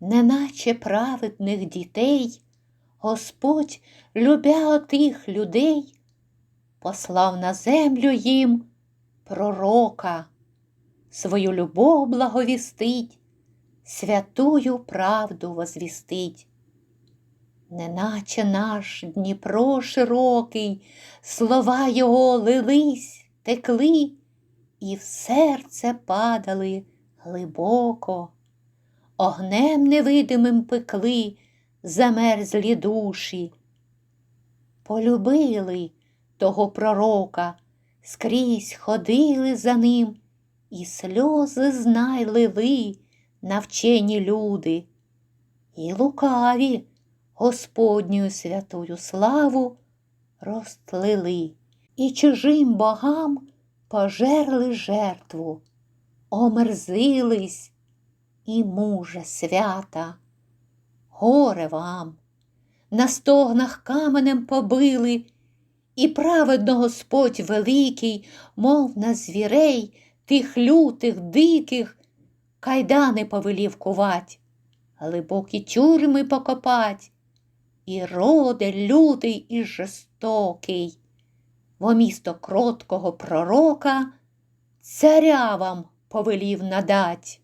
неначе праведних дітей, Господь, любя отих людей, послав на землю їм пророка, свою любов благовістить, святую правду возвістить. Неначе наш Дніпро широкий, слова його лились, текли, і в серце падали глибоко, огнем невидимим пекли замерзлі душі. Полюбили того пророка, скрізь ходили за ним, і сльози знай навчені люди, і лукаві Господню святую славу розтлили, і чужим богам пожерли жертву, омерзились і муже свята. Горе вам, на стогнах каменем побили, і праведно Господь великий, мов на звірей, тих лютих, диких, кайдани повелів кувать, глибокі тюрми покопать, і роде лютий і жорстокий, во місто кроткого пророка царя вам повелів надать.